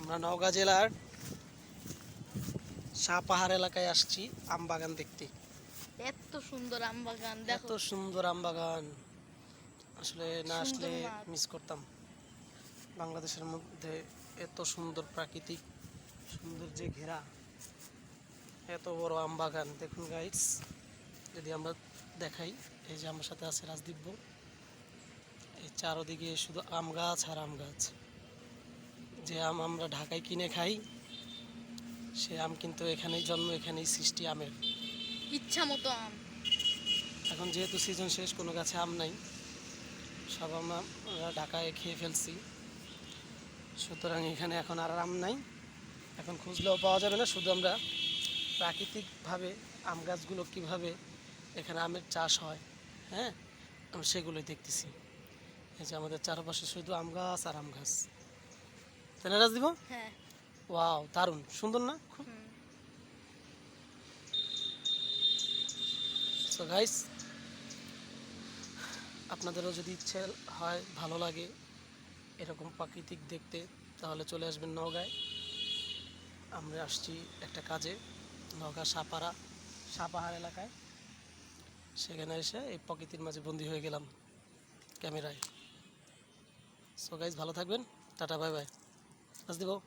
আমরা নওগাঁ জেলার পাহাড় এলাকায় আসছি আম বাগান দেখতে। এত সুন্দর আম বাগান এত সুন্দর আম বাগান। আসলে না আসলে মিস করতাম। বাংলাদেশের মধ্যে এত সুন্দর প্রাকৃতিক সৌন্দর্যে ঘেরা এত বড় আম বাগান। দেখুন গাইস যদি আমরা দেখাই এই যে আমার সাথে আছে রাজদীপ বউ। এই চারোদিকে শুধু আম গাছ আর আম গাছ। যে আম আমরা ঢাকায় কিনে খাই সে আম কিন্তু এখানেই জন্ম এখানেই সৃষ্টি আমের। ইচ্ছা মতো আম। এখন যেহেতু সিজন শেষ কোনো গাছে আম নাই সব আম আমরা ঢাকায় খেয়ে ফেলছি। সুতরাং এখানে এখন আর আম নাই। এখন খুঁজলেও পাওয়া যাবে না শুধু আমরা প্রাকৃতিকভাবে আম গাছগুলো কীভাবে এখানে আমের চাষ হয় হ্যাঁ? আমি সেগুলোই দেখতেছি। এই যে আমাদের চারপাশে শুধু আম গাছ আর আম গাছ। রাজদীপ হ্যাঁ। ওয়াও দারুণ। সুন্দর না? খুব সো গাইস আপনাদেরও যদি ইচ্ছে হয় ভালো লাগে এরকম প্রাকৃতিক দেখতে তাহলে চলে আসবেন নওগাঁয়। আমরা আসছি একটা কাজে নওগাঁ সাপাড়া সাপাহার এলাকায়। সেখানে এসে এই প্রকৃতির মাঝে বন্দি হয়ে গেলাম ক্যামেরায়। সো গাইস ভালো থাকবেন। Tata bye bye. আসদি বাবু